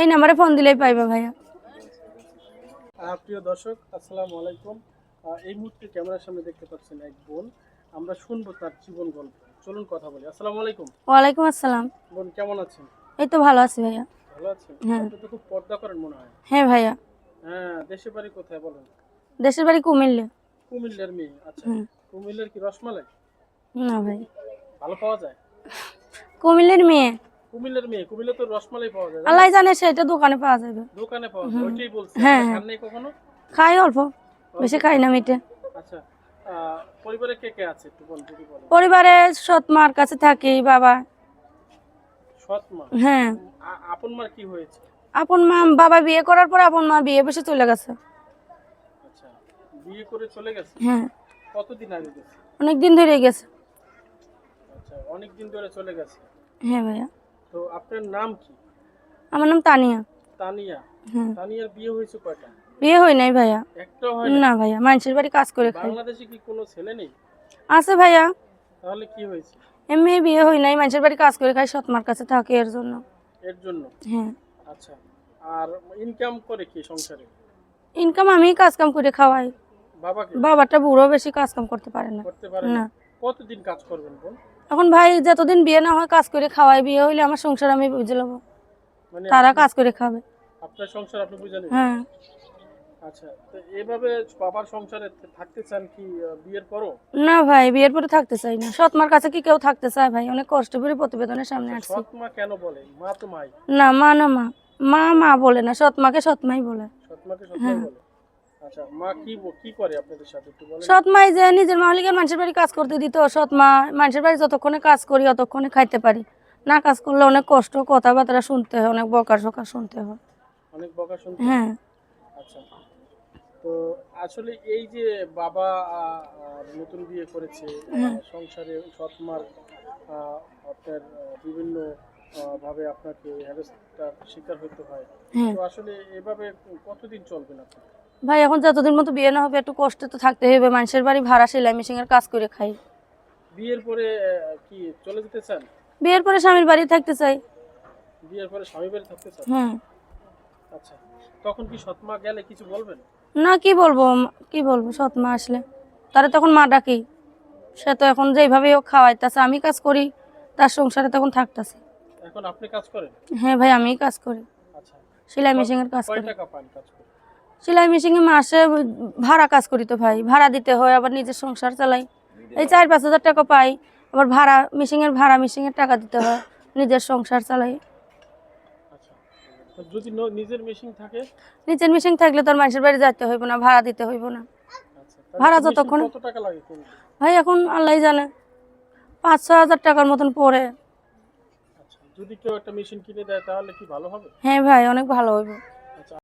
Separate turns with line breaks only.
এই নাম্বারে ফোন দিলেই পাইবা ভাইয়া।
প্রিয় দর্শক আসসালামু আলাইকুম। এই মুহূর্তে ক্যামেরার সামনে দেখতে পাচ্ছেন এক বোন। আমরা শুনব তার জীবন গল্প। চলুন কথা বলি। আসসালামু আলাইকুম।
ওয়ালাইকুম আসসালাম।
বোন কেমন আছেন?
এই তো ভালো আছি ভাইয়া।
ভালো আছেন?
হ্যাঁ।
আপনি তো খুব পর্দা করেন মনে হয়।
হ্যাঁ ভাইয়া।
হ্যাঁ দেশের বাড়ি কোথায় বলেন?
দেশের বাড়ি কুমিল্লে।
কুমিল্লার মেয়ে। আচ্ছা কুমিল্লার কি রসমালাই?
না ভাই।
ভালো পাওয়া যায়?
কুমিল্লের মেয়ে।
কুমিল্লার মেয়ে কুমিল্লা তো রসমালাই পাওয়া যায়
আল্লাহ জানে সেটা দোকানে পাওয়া যাবে।
দোকানে পাওয়া যায় ওইটাই বলছি।
হ্যাঁ।
খান নাই কখনো?
খাই অল্প বেশি খাই না মিটে।
আচ্ছা পরিবারে কে কে আছে একটু বল যদি বলেন
পরিবারে সৎ মার কাছে থাকি বাবা।
সৎ মা
হ্যাঁ
আপন মার কি হয়েছে?
আপন মা বাবা বিয়ে করার পর আপন মা বিয়ে বসে চলে গেছে।
আচ্ছা বিয়ে করে চলে গেছে?
হ্যাঁ।
কতদিন আগে গেছে?
অনেক দিন ধরে গেছে।
আচ্ছা অনেক দিন ধরে চলে গেছে?
হ্যাঁ ভাইয়া।
তো আপনার নাম কি?
আমার নাম তানিয়া।
তানিয়া।
হ্যাঁ
তানিয়ার বিয়ে হয়েছে কয়টা?
বিয়ে হয় নাই ভাইয়া।
একটাও হয় না
ভাইয়া মানুষের বাড়ি কাজ করে খাই।
বাংলাদেশে কি কোনো ছেলে নেই?
আছে ভাইয়া।
তাহলে কি হয়েছে?
এমনি বিয়ে হয় নাই মানুষের বাড়ি কাজ করে খাই সৎ মার কাছে থাকে এর জন্য।
এর জন্য?
হ্যাঁ।
আচ্ছা আর ইনকাম করে কি সংসারে?
ইনকাম আমি কাজ কাম করে খাওয়াই।
বাবাকে?
বাবাটা বুড়ো বেশি কাজ কাম করতে পারে না।
করতে পারে
না।
না। কতদিন কাজ করবেন বোন
এখন ভাই যতদিন বিয়ে না হয় কাজ করে খাওয়াই বিয়ে হইলে আমার সংসার আমি বুঝে নেব।
মানে
তারা কাজ করে খাবে।
আপনার সংসার আপনি বুঝে নেবেন?
হ্যাঁ।
আচ্ছা তো এভাবে বাবার সংসারে থাকতে চান কি বিয়ের পরও?
না ভাই বিয়ের পরে থাকতে চাই না। সৎ মার কাছে কি কেউ থাকতে চায় ভাই? অনেক কষ্ট করে প্রতিবেদনের সামনে আসছি।
সৎ মা কেন বলে? মা তো মাই।
না মা না মা। মা মা বলে না সৎ মাকে সৎ মাই বলে।
সৎ মাকে সৎ। মাই বলে? আচ্ছা মা কি কি করে আপনাদের সাথে একটু বলেন?
সৎ মাই যে নিজের মালিকের মানুষের বাড়ি কাজ করতে দিত সৎ মা মানুষের বাড়ি যতক্ষণে কাজ করি ততক্ষণে খাইতে পারি। না কাজ করলে অনেক কষ্ট কথাবার্তা শুনতে হয় অনেক বকার সকার শুনতে হয়।
অনেক বকা শুনতে
হ্যাঁ?
আচ্ছা তো আসলে এই যে বাবা নতুন বিয়ে করেছে সংসারে সৎমার আহ, আপনার বিভিন্ন ভাবে আপনাকে হ্যারাসটার শিকার হতে হয়।
হ্যাঁ।
তো আসলে এভাবে কতদিন চলবেন আপনি
ভাই এখন যতদিন মতো বিয়ে না হবে একটু কষ্ট তো থাকতে হবে মানুষের বাড়ি ভাড়া সেলাই মেশিনের কাজ করে খাই।
বিয়ের পরে কি চলে যেতে চান?
বিয়ের পরে স্বামীর বাড়ি থাকতে চাই।
বিয়ের পরে স্বামী বাড়ি থাকতে চান?
হ্যাঁ
আচ্ছা তখন কি সৎমা গেলে কিছু বলবেন?
না কি বলব? কি বলব? সৎ মা আসলে। তারা তখন মা ডাকি সে তো এখন যেইভাবে হোক খাওয়াইতেছে আমি কাজ করি তার সংসারে তখন থাকতেছে।
এখন আপনি কাজ করেন?
হ্যাঁ ভাই আমিই কাজ করি।
আচ্ছা।
সেলাই মেশিনের কাজ
কয়
করি।
টাকা পান কাজ করে
সেলাই মেশিনে মাসে ভাড়া কাজ করি তো ভাই ভাড়া দিতে হয় আবার নিজের সংসার চালাই। এই চার পাঁচ হাজার টাকা পাই আবার ভাড়া মেশিনের ভাড়া মেশিনের টাকা দিতে হয় নিজের সংসার চালাই।
আচ্ছা যদি নিজের মেশিন থাকে?
নিজের মেশিন থাকলে তো আর মানুষের বাড়ি যাইতে হইব না ভাড়া দিতে হইব না।
আচ্ছা
ভাড়া যতক্ষণ- ভাই এখন আল্লাহ জানে পাঁচ ছ হাজার টাকার মতন পড়ে।
আচ্ছা যদি কেউ একটা মেশিন কিনে দেয় তাহলে কি ভালো হবে?
হ্যাঁ ভাই অনেক ভালো হইব।